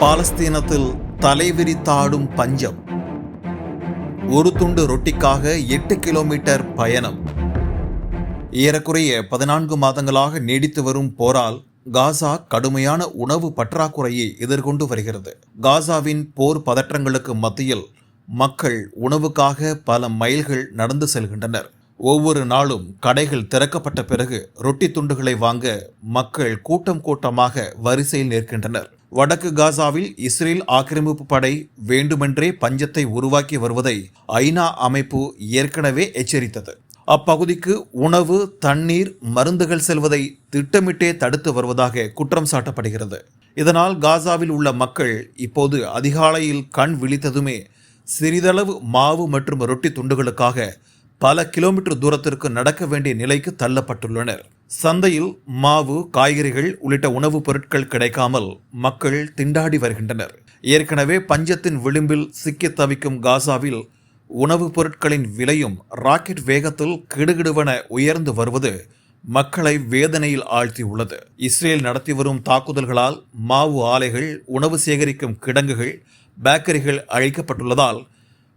பாலஸ்தீனத்தில் தலைவிரித்தாடும் பஞ்சம். ஒரு துண்டு ரொட்டிக்காக எட்டு கிலோமீட்டர் பயணம். ஏறக்குறைய பதினான்கு மாதங்களாக நீடித்து வரும் போரால் காசா கடுமையான உணவு பற்றாக்குறையை எதிர்கொண்டு வருகிறது. காசாவின் போர் பதற்றங்களுக்கு மத்தியில் மக்கள் உணவுக்காக பல மைல்கள் நடந்து செல்கின்றனர். ஒவ்வொரு நாளும் கடைகள் திறக்கப்பட்ட பிறகு ரொட்டி துண்டுகளை வாங்க மக்கள் கூட்டம் கூட்டமாக வரிசையில் நிற்கின்றனர். வடக்கு காசாவில் இஸ்ரேல் ஆக்கிரமிப்பு படை வேண்டுமென்றே பஞ்சத்தை உருவாக்கி வருவதை ஐநா அமைப்பு ஏற்கனவே எச்சரித்தது. அப்பகுதிக்கு உணவு தண்ணீர் மருந்துகள் செல்வதை திட்டமிட்டே தடுத்து வருவதாக குற்றம் சாட்டப்படுகிறது. இதனால் காசாவில் உள்ள மக்கள் இப்போது அதிகாலையில் கண் விழித்ததுமே சிறிதளவு மாவு மற்றும் ரொட்டி துண்டுகளுக்காக பல கிலோமீட்டர் தூரத்திற்கு நடக்க வேண்டிய நிலைக்கு தள்ளப்பட்டுள்ளனர். சந்தையில் மாவு காய்கறிகள் உள்ளிட்ட உணவுப் பொருட்கள் கிடைக்காமல் மக்கள் திண்டாடி வருகின்றனர். ஏற்கனவே பஞ்சத்தின் விளிம்பில் சிக்கி தவிக்கும் காசாவில் உணவுப் பொருட்களின் விலையும் ராக்கெட் வேகத்தில் கிடுகிடுவென உயர்ந்து வருவது மக்களை வேதனையில் ஆழ்த்தியுள்ளது. இஸ்ரேல் நடத்தி வரும் தாக்குதல்களால் மாவு ஆலைகள் உணவு சேகரிக்கும் கிடங்குகள் பேக்கரிகள் அழிக்கப்பட்டுள்ளதால்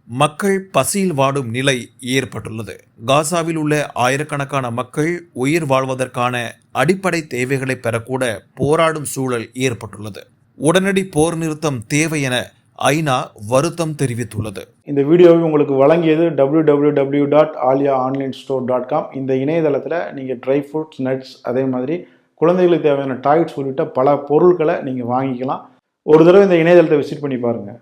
மக்கள் பசியில் வாடும் நிலை ஏற்பட்டுள்ளது. காசாவில் உள்ள ஆயிரக்கணக்கான மக்கள் உயிர் வாழ்வதற்கான அடிப்படை தேவைகளை பெறக்கூட போராடும் சூழல் ஏற்பட்டுள்ளது. உடனடி போர் நிறுத்தம் தேவை என ஐநா வருத்தம் தெரிவித்துள்ளது. இந்த வீடியோவை உங்களுக்கு வழங்கியது www.alia dot Alia online store dot com இந்த இணையதளத்தில் நீங்கள் ட்ரை ஃப்ரூட்ஸ் நட்ஸ் அதே மாதிரி குழந்தைகளுக்கு தேவையான டாய்ஸ் உள்ளிட்ட பல பொருட்களை நீங்கள் வாங்கிக்கலாம். ஒரு தடவை இந்த இணையதளத்தை விசிட் பண்ணி பாருங்கள்